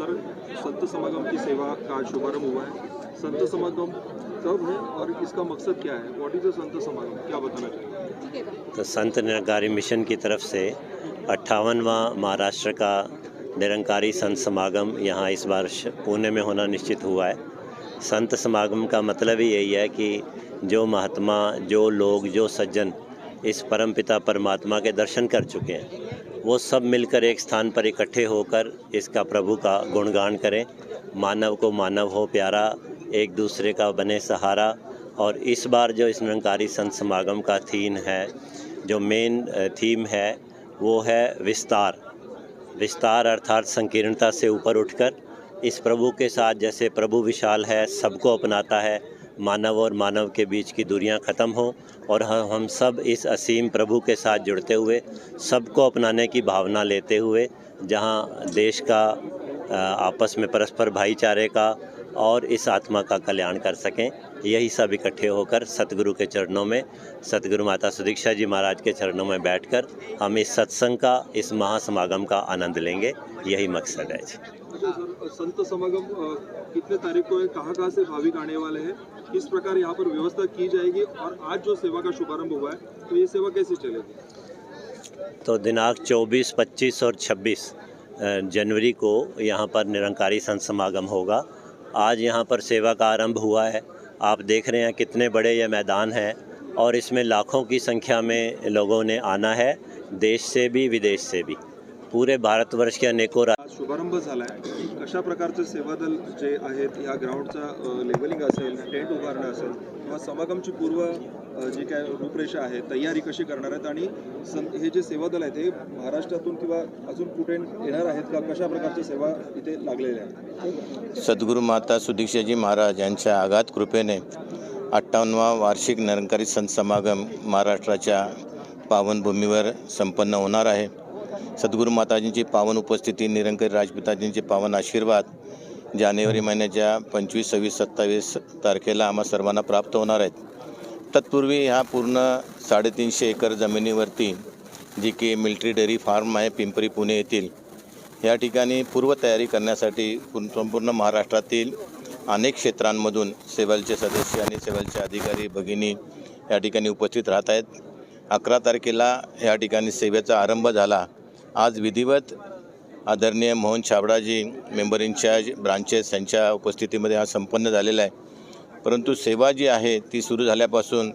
Sir संत समागम की सेवा का शुभारंभ हुआ है। संत समागम कब है और इसका मकसद क्या है? व्हाट इज़ द संत समागम? क्या बताना चाहिए तो संत निरंकारी मिशन की तरफ़ से अट्ठावनवा महाराष्ट्र का निरंकारी संत समागम यहाँ इस बार पुणे में होना निश्चित हुआ है। संत समागम का मतलब ही यही है कि जो महात्मा, जो लोग, जो सज्जन इस परमपिता परमात्मा के दर्शन कर चुके हैं वो सब मिलकर एक स्थान पर इकट्ठे होकर इसका प्रभु का गुणगान करें। मानव को मानव हो प्यारा, एक दूसरे का बने सहारा। और इस बार जो इस निरंकारी संत समागम का थीम है, जो मेन थीम है, वो है विस्तार। विस्तार अर्थात संकीर्णता से ऊपर उठकर, इस प्रभु के साथ जैसे प्रभु विशाल है, सबको अपनाता है। मानव और मानव के बीच की दूरियाँ ख़त्म हो और हम सब इस असीम प्रभु के साथ जुड़ते हुए, सबको अपनाने की भावना लेते हुए, जहाँ देश का आपस में परस्पर भाईचारे का और इस आत्मा का कल्याण कर सकें। यही सब इकट्ठे होकर सतगुरु के चरणों में, सतगुरु माता सुदीक्षा जी महाराज के चरणों में बैठकर हम इस सत्संग का, इस महासमागम का आनंद लेंगे। यही मकसद है जी। अच्छा संत समागम कितने तारीख को है कहाँ कहाँ से भाविक आने वाले हैं किस प्रकार यहाँ पर व्यवस्था की जाएगी और आज जो सेवा का शुभारंभ हुआ है तो ये सेवा कैसे चलेगी? तो दिनांक 24, 25 और 26 जनवरी को यहाँ पर निरंकारी संत समागम होगा। आज यहाँ पर सेवा का आरंभ हुआ है। आप देख रहे हैं कितने बड़े ये मैदान हैं और इसमें लाखों की संख्या में लोगों ने आना है देश से भी विदेश से भी। पूरे भारतवर्ष के अनेकों शुभारंभ झाला आहे कशा प्रकारचे सेवादल जे आहेत या ग्राउंडचा लेवलिंग असेल टेंट उभारणं असेल किंवा समागमची पूर्व जी काय रूपरेषा आहे तयारी कशी करणार आहेत आणि सं हे जे सेवादल आहेत हे महाराष्ट्रातून किंवा अजून कुठे येणार आहेत का? कशा प्रकारच्या सेवा इथे लागलेल्या आहेत? सद्गुरू माता सुदीक्षाजी महाराज यांच्या आघात कृपेने अठ्ठावन्नवा वार्षिक निरंकारी संत समागम महाराष्ट्राच्या पावनभूमीवर संपन्न होणार आहे. सद्गुरू माताजींची पावन उपस्थिती निरंकारी राजपिताजींचे पावन आशीर्वाद. जानेवारी महिन्याच्या पंचवीस सव्वीस सत्तावीस तारखेला आम्हा सर्वांना प्राप्त होणार आहेत. तत्पूर्वी ह्या पूर्ण साडेतीनशे एकर जमिनीवरती जी की मिल्ट्री डेअरी फार्म आहे पिंपरी पुणे येथील. या ठिकाणी पूर्वतयारी करण्यासाठी संपूर्ण महाराष्ट्रातील अनेक क्षेत्रांमधून सेवलचे सदस्य आणि सेवलचे अधिकारी भगिनी या ठिकाणी उपस्थित राहत आहेत. अकरा तारखेला या ठिकाणी सेवेचा आरंभ झाला. आज विधिवत आदरणीय Mohan Chhabdaji member in-charge branches यांच्या उपस्थितीमध्ये हा संपन्न झालेला आहे. परंतु सेवा जी आहे ती सुरू झाल्यापासून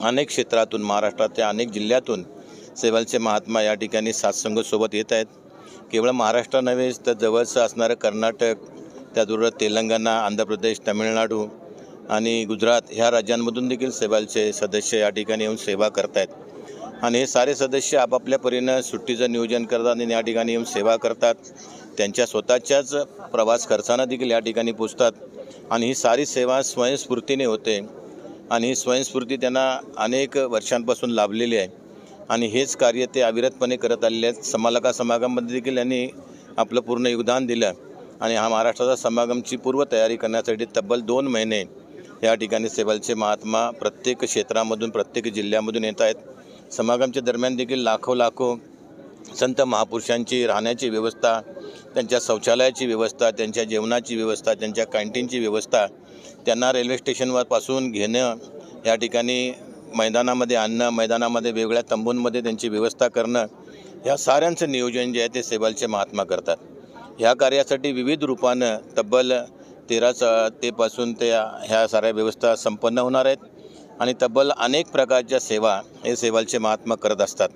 अनेक क्षेत्रातून महाराष्ट्रातल्या अनेक जिल्ह्यातून सेवालचे महात्मा या ठिकाणी सातसंगतसोबत येत आहेत. केवळ महाराष्ट्र नव्हेच तर जवळचं असणारं कर्नाटक त्याचबरोबर तेलंगणा आंध्र प्रदेश तामिळनाडू आणि गुजरात ह्या राज्यांमधून देखील सेवालचे सदस्य या ठिकाणी येऊन सेवा करत आहेत आणि हे सारे सदस्य आपापल्या परीनं सुट्टीचं नियोजन करतात आणि या ठिकाणी येऊन सेवा करतात. त्यांच्या स्वतःच्याच प्रवास खर्चानं देखील या ठिकाणी पोचतात. आणि ही सारी सेवा स्वयंस्फूर्तीने होते. आणि ही स्वयंस्फूर्ती त्यांना अनेक वर्षांपासून लाभलेली आहे. आणि हेच कार्य ते अविरतपणे करत आलेले आहेत. समालका समागममध्ये देखील यांनी आपलं पूर्ण योगदान दिलं. आणि हा महाराष्ट्राचा समागमची पूर्वतयारी करण्यासाठी तब्बल दोन महिने या ठिकाणी सेवलचे महात्मा प्रत्येक क्षेत्रामधून प्रत्येक जिल्ह्यामधून येत आहेत. समागमच्या दरम्यान देखील लाखो लाखो संत महापुरुषांची राहण्याची व्यवस्था त्यांच्या शौचालयाची व्यवस्था त्यांच्या जेवणाची व्यवस्था त्यांच्या कॅन्टीनची व्यवस्था त्यांना रेल्वे स्टेशनवरपासून घेणं या ठिकाणी मैदानामध्ये आणणं मैदानामध्ये वेगवेगळ्या तंबूंमध्ये त्यांची व्यवस्था करणं ह्या साऱ्यांचं नियोजन जे आहे ते सेवालचे महात्मा करतात. ह्या कार्यासाठी विविध रूपानं तब्बल तेरा च तेपासून ते ह्या साऱ्या व्यवस्था संपन्न होणार आहेत. आणि तब्बल अनेक प्रकारच्या सेवा हे सेवालचे महात्मा करत असतात.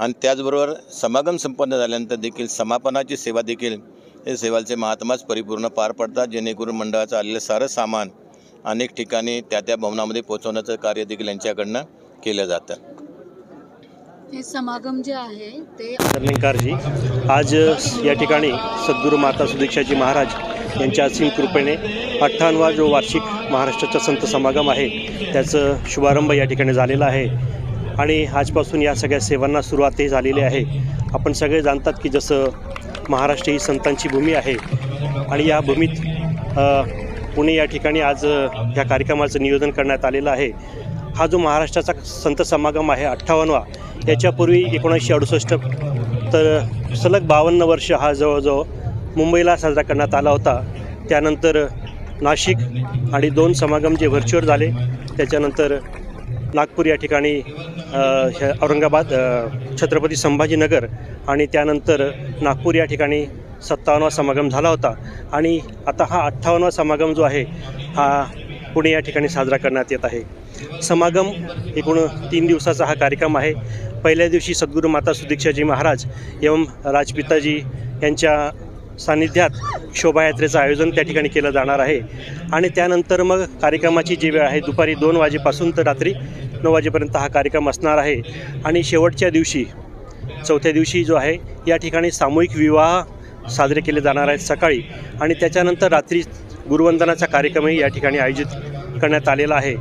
आणि त्याचबरोबर समागम संपन्न झाल्यानंतर देखील समापनाची सेवा देखील हे सेवालचे महात्माच परिपूर्ण पार पडतात. जेणेकरून मंडळाचं आलेलं सारं सामान अनेक ठिकाणी त्या त्या भवनामध्ये पोहोचवण्याचं कार्य देखील यांच्याकडनं केलं जातं. हे समागम जे आहे ते सरलिंकारजी आज या ठिकाणी सद्गुरू माता सुदीक्षाजी महाराज यांच्या असीम कृपेने अठ्ठावन्नवा जो वार्षिक महाराष्ट्राचा संत समागम आहे त्याचं शुभारंभ या ठिकाणी झालेला आहे. आणि आजपासून या सगळ्या सेवांना सुरुवातही झालेली आहे. आपण सगळे जाणतात की जसं महाराष्ट्र ही संतांची भूमी आहे आणि या भूमीत पुणे या ठिकाणी आज या कार्यक्रमाचं नियोजन करण्यात आलेलं आहे. हा जो महाराष्ट्राचा संत समागम आहे अठ्ठावन्नवा याच्यापूर्वी एकोणीसशे अडुसष्ट तर सलग बावन्न वर्ष हा जवळजवळ मुंबईला साजरा करण्यात आला होता. त्यानंतर नाशिक आणि दोन समागम जे व्हर्च्युअल झाले त्याच्यानंतर नागपूर या ठिकाणी औरंगाबाद छत्रपती संभाजीनगर आणि त्यानंतर नागपूर या ठिकाणी सत्तावन्नवा समागम झाला होता. आणि आता हा अठ्ठावन्नवा समागम जो आहे हा पुणे या ठिकाणी साजरा करण्यात येत आहे. समागम एकूण तीन दिवसाचा हा कार्यक्रम आहे. पहिल्या दिवशी सद्गुरू माता सुदीक्षाजी महाराज एवं राजपिताजी यांच्या सान्निध्यात शोभायात्रेचं आयोजन त्या ठिकाणी केलं जाणार आहे. आणि त्यानंतर मग कार्यक्रमाची जी वेळ आहे दुपारी दोन वाजेपासून तर रात्री नऊ वाजेपर्यंत हा कार्यक्रम असणार आहे. आणि शेवटच्या दिवशी चौथ्या दिवशी जो आहे या ठिकाणी सामूहिक विवाह साजरे केले जाणार आहेत सकाळी. आणि त्याच्यानंतर रात्री गुरुवंदनाचा कार्यक्रमही या ठिकाणी आयोजित करण्यात आलेला आहे.